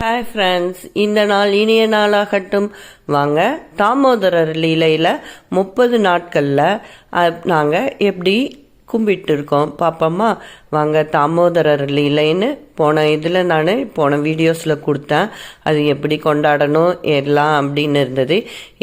Hi friends இந்த நாள் இனிய நாளாகட்டும். வாங்க தாமோதரர் லீலையில் முப்பது நாட்களில் நாங்கள் எப்படி கும்பிட்டு இருக்கோம் பாப்போமா? வாங்க தாமோதரர் லீலைன்னு போன இதில் நான் போன வீடியோஸில் கொடுத்தேன். அது எப்படி கொண்டாடணும் எல்லாம் அப்படின்னு இருந்தது.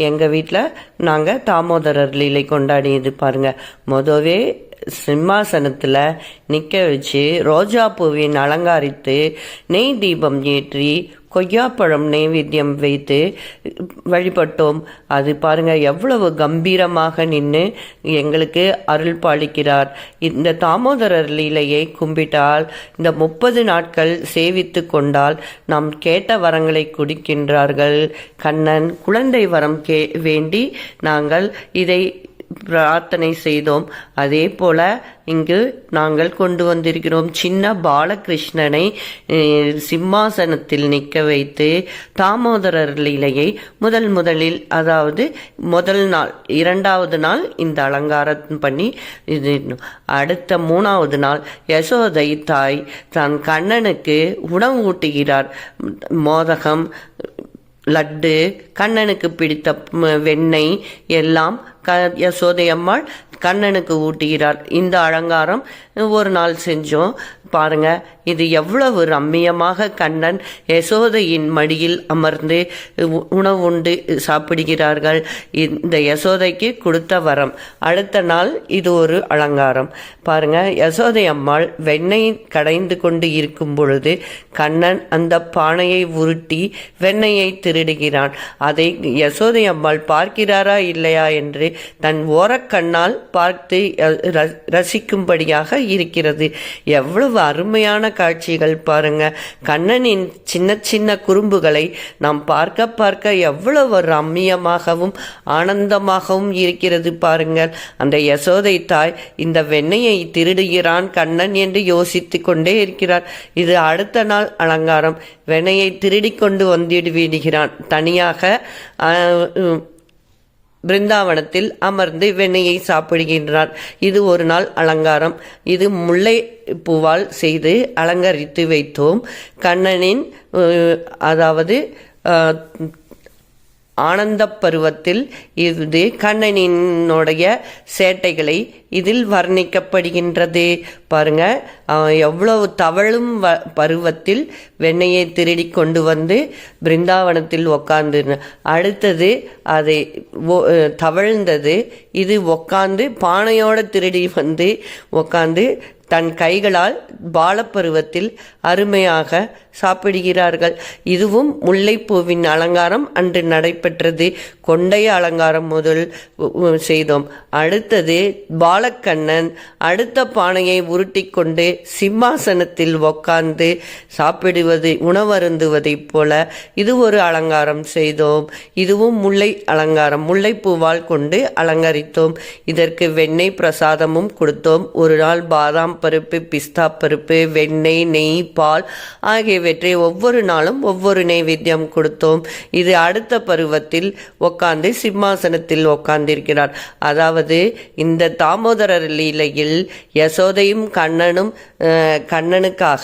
எங்கள் வீட்டில் நாங்கள் தாமோதரர் லீலை கொண்டாடியது பாருங்கள் மொதவே சிம்மாசனத்தில் நிற்க வச்சு ரோஜா பூவின் அலங்காரித்து நெய் தீபம் ஏற்றி கொய்யாப்பழம் நைவேத்தியம் வைத்து வழிபட்டோம். அது பாருங்கள் எவ்வளவு கம்பீரமாக நின்று எங்களுக்கு அருள் பாலிக்கிறார். இந்த தாமோதரர் லீலையை கும்பிட்டால் இந்த முப்பது நாட்கள் சேவித்து கொண்டால் நாம் கேட்ட வரங்களை குடிக்கின்றார்கள். கண்ணன் குழந்தை வரம் கே வேண்டி நாங்கள் இதை பிரார்த்தனை செய்தோம். அதே போல இங்கு நாங்கள் கொண்டு வந்திருக்கிறோம். சின்ன பாலகிருஷ்ணனை சிம்மாசனத்தில் நிற்க வைத்து தாமோதரர் லீலையை முதல் முதலில் அதாவது முதல் நாள் இரண்டாவது நாள் இந்த அலங்காரம் பண்ணி இது அடுத்த மூணாவது நாள் யசோதை தாய் தன் கண்ணனுக்கு உணவு ஊட்டுகிறார். மோதகம் லட்டு கண்ணனுக்கு பிடித்த வெண்ணெய் எல்லாம் க யசோதையம்மாள் கண்ணனுக்கு ஊட்டுகிறார் இந்த அலங்காரம் ஒரு நாள் செஞ்சோம். பாருங்க இது எவ்வளவு ரம்மியமாக கண்ணன் யசோதையின் மடியில் அமர்ந்து உணவு உண்டு சாப்பிடுகிறார்கள். இந்த யசோதைக்கு கொடுத்த வரம். அடுத்த நாள் இது ஒரு அலங்காரம். பாருங்க யசோதை அம்மாள் வெண்ணெய் கடைந்து கொண்டு இருக்கும் பொழுது கண்ணன் அந்த பானையை உருட்டி வெண்ணெயை திருடுகிறான். அதை யசோதை அம்மாள் பார்க்கிறாரா இல்லையா என்று தன் ஓரக்கண்ணால் பார்த்து ரசிக்கும்படியாக இருக்கிறது. எவ்வளவு அருமையான காட்சிகள் பாருங்க. கண்ணனின் சின்ன சின்ன குறும்புகளை நாம் பார்க்க பார்க்க எவ்வளவு ரம்மியமாகவும் ஆனந்தமாகவும் இருக்கிறது பாருங்கள் அந்த யசோதை தாய் இந்த வெண்ணையை திருடுகிறான் கண்ணன் என்று யோசித்து கொண்டே இருக்கிறார். இது அடுத்த நாள் அலங்காரம். வெண்ணையை திருடி கொண்டு வந்துவிடுகிறான் விடுகிறான். தனியாக பிருந்தாவனத்தில் அமர்ந்து வெண்ணெயை சாப்பிடுகின்றார். இது ஒரு நாள் அலங்காரம். இது முல்லை பூவால் செய்து அலங்கரித்து வைத்தோம். கண்ணனின் அதாவது ஆனந்த பருவத்தில் இது கண்ணனினுடைய சேட்டைகளை இதில் வர்ணிக்கப்படுகின்றது. பாருங்க எவ்வளவு தவழும் வ பருவத்தில் வெண்ணையை திருடி கொண்டு வந்து பிருந்தாவனத்தில் உக்காந்து அடுத்தது அதை தவழ்ந்தது இது உக்காந்து பானையோடு திருடி வந்து உக்காந்து தன் கைகளால் பாலப்பருவத்தில் அருமையாக சாப்பிடுகிறார்கள். இதுவும் முல்லைப்பூவின் அலங்காரம் அன்று நடைபெற்றது. கொண்டை அலங்காரம் முதல் செய்தோம். அடுத்தது பாலக்கண்ணன் அடுத்த பானையை உருட்டிக்கொண்டு சிம்மாசனத்தில் உக்காந்து சாப்பிடுவது உணவருந்துவதைப் போல இது ஒரு அலங்காரம் செய்தோம். இதுவும் முல்லை அலங்காரம். முல்லைப்பூவால் கொண்டு அலங்கரித்தோம். இதற்கு வெண்ணெய் பிரசாதமும் கொடுத்தோம். ஒரு நாள் பாதாம் பருப்பு பிஸ்தா பருப்பு வெண்ணெய் நெய் பால் ஆகியவற்றை ஒவ்வொரு நாளும் ஒவ்வொரு நைவேத்தியம் கொடுத்தோம். இது அடுத்த பருவத்தில் உட்காந்து சிம்மாசனத்தில் உட்கார்ந்திருக்கிறார் அதாவது இந்த தாமோதரர் லீலையில் யசோதையும் கண்ணனும் கண்ணனுக்காக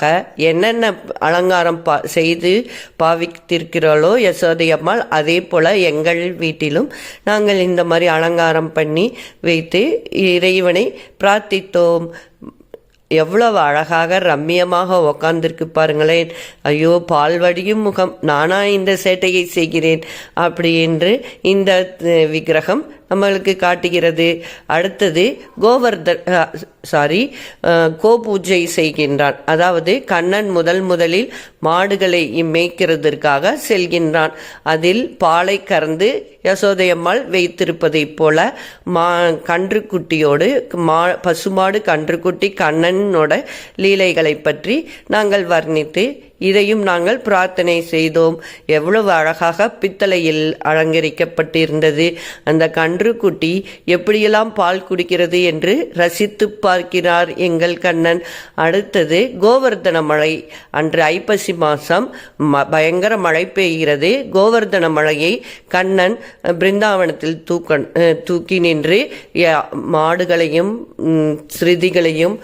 என்னென்ன அலங்காரம் பா செய்து பாவித்திருக்கிறாளோ யசோதை அம்மாள் அதே போல் எங்கள் வீட்டிலும் நாங்கள் இந்த மாதிரி அலங்காரம் பண்ணி வைத்து இறைவனை பிரார்த்தித்தோம். எவ்வளவு அழகாக ரம்மியமாக உக்காந்துருக்கு பாருங்களேன். ஐயோ பால்வடியும் முகம் நானா இந்த சேட்டையை செய்கிறேன் அப்படி என்று இந்த விக்கிரகம் நம்மளுக்கு காட்டுகிறது. அடுத்தது கோவர்த சாரி கோ பூஜை செய்கின்றான். அதாவது கண்ணன் முதல் முதலில் மாடுகளை மேய்க்கிறதற்காக செல்கின்றான். அதில் பாலை கறந்து யசோதையம்மாள் வைத்திருப்பதைப் போல மா கன்றுக்குட்டியோடு மா பசுமாடு கன்றுக்குட்டி கண்ணனோட லீலைகளை பற்றி நாங்கள் வர்ணித்து இதையும் நாங்கள் பிரார்த்தனை செய்தோம். எவ்வளவு அழகாக பித்தளையில் அலங்கரிக்கப்பட்டிருந்தது. அந்த கன்றுக்குட்டி எப்படியெல்லாம் பால் குடிக்கிறது என்று ரசித்து பார்க்கிறார் எங்கள் கண்ணன். அடுத்தது கோவர்தன மழை. அன்று ஐப்பசி மாதம் பயங்கர மழை பெய்கிறது. கோவர்தன மழையை கண்ணன் பிருந்தாவனத்தில் தூக்க தூக்கி நின்று மாடுகளையும் ஸ்ருதிகளையும்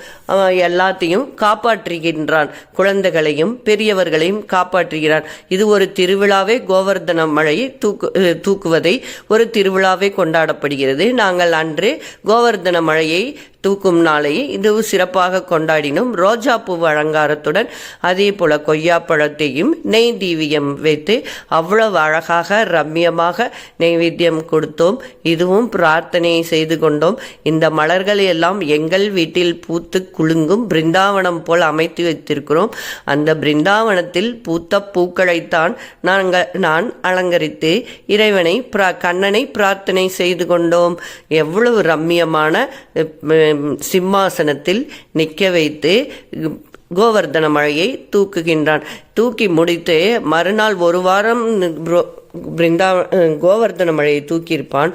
எல்லாத்தையும் காப்பாற்றுகின்றான். குழந்தைகளையும் பெரிய பெரியவர்களையும் காப்பாற்றுகிறார். இது ஒரு திருவிழாவே கோவர்தன மழையை தூக்கு தூக்குவதை ஒரு திருவிழாவே கொண்டாடப்படுகிறது. நாங்கள் அன்று கோவர்தன மழையை தூக்கும் நாளையே இது சிறப்பாக கொண்டாடினோம். ரோஜா பூ அலங்காரத்துடன் அதே போல கொய்யாப்பழத்தையும் நெய் தீவியம் வைத்து அவ்வளவு அழகாக ரம்மியமாக நெய்வேத்தியம் கொடுத்தோம். இதுவும் பிரார்த்தனை செய்து கொண்டோம். இந்த மலர்கள் எல்லாம் எங்கள் வீட்டில் பூத்து குலுங்கும் பிருந்தாவனம் போல் அமைத்து வைத்திருக்கிறோம். அந்த பிருந்தாவனத்தில் பூத்த பூக்களைத்தான் நாங்கள் நான் அலங்கரித்து இறைவனை பிரா கண்ணனை பிரார்த்தனை செய்து கொண்டோம். எவ்வளவு ரம்மியமான சிம்மாசனத்தில் நிற்க வைத்து கோவர்தன மழையை தூக்குகின்றான். தூக்கி முடித்து மறுநாள் ஒரு வாரம் பிருந்தா கோவர்தன மழையை தூக்கியிருப்பான்.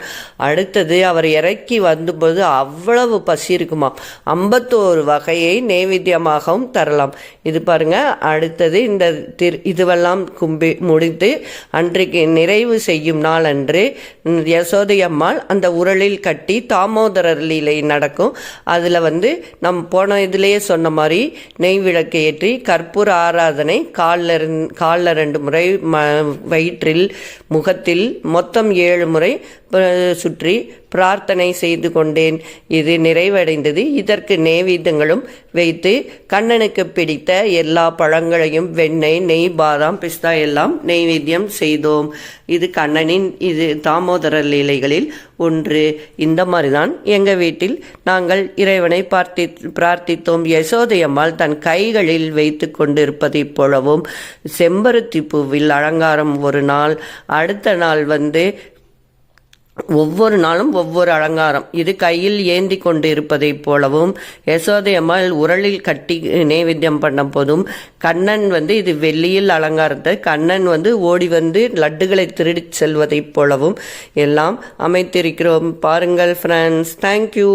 அடுத்தது அவர் இறக்கி வந்தபோது அவ்வளவு பசி இருக்குமா ஐம்பத்தோரு வகையை நைவேத்தியமாகவும் தரலாம். இது பாருங்க அடுத்தது இந்த திரு இதுவெல்லாம் கும்பி முடித்து அன்றைக்கு நிறைவு செய்யும் நாள் அன்று யசோதை அம்மாள் அந்த உரலில் கட்டி தாமோதரர் லீலை நடக்கும். அதில் வந்து நம் போன இதுலேயே சொன்ன மாதிரி நெய் விளக்கு ஏற்றி கற்பூர ஆராதனை காலில் இருந் காலில் ரெண்டு முறை ம வயிற்றில் முகத்தில் மொத்தம் ஏழு முறை சுற்றி பிரார்த்தனை செய்து கொண்டேன். இது நிறைவடைந்தது. இதற்கு நேவேதங்களும் வைத்து கண்ணனுக்கு பிடித்த எல்லா பழங்களையும் வெண்ணெய் நெய் பாதாம் பிஸ்தா எல்லாம் நெய்வேத்தியம் செய்தோம். இது கண்ணனின் இது தாமோதர லீலைகளில் ஒன்று. இந்த மாதிரி தான் எங்கள் வீட்டில் நாங்கள் இறைவனை பார்த்தி பிரார்த்தித்தோம். யசோதையம்மாள் தன் கைகளில் வைத்து கொண்டிருப்பதைப் போலவும் செம்பருத்தி பூவில் அலங்காரம் ஒரு நாள் அடுத்த நாள் வந்து ஒவ்வொரு நாளும் ஒவ்வொரு அலங்காரம். இது கையில் ஏந்தி கொண்டு இருப்பதைப் போலவும் யசோதை அம்மாள் உரலில் கட்டி நைவேத்தியம் பண்ண போதும் கண்ணன் வந்து இது வெள்ளியில் அலங்காரத்தை கண்ணன் வந்து ஓடி வந்து லட்டுகளை திருடி செல்வதைப் போலவும் எல்லாம் அமைத்திருக்கிறோம். பாருங்கள் ஃப்ரெண்ட்ஸ் தேங்க்யூ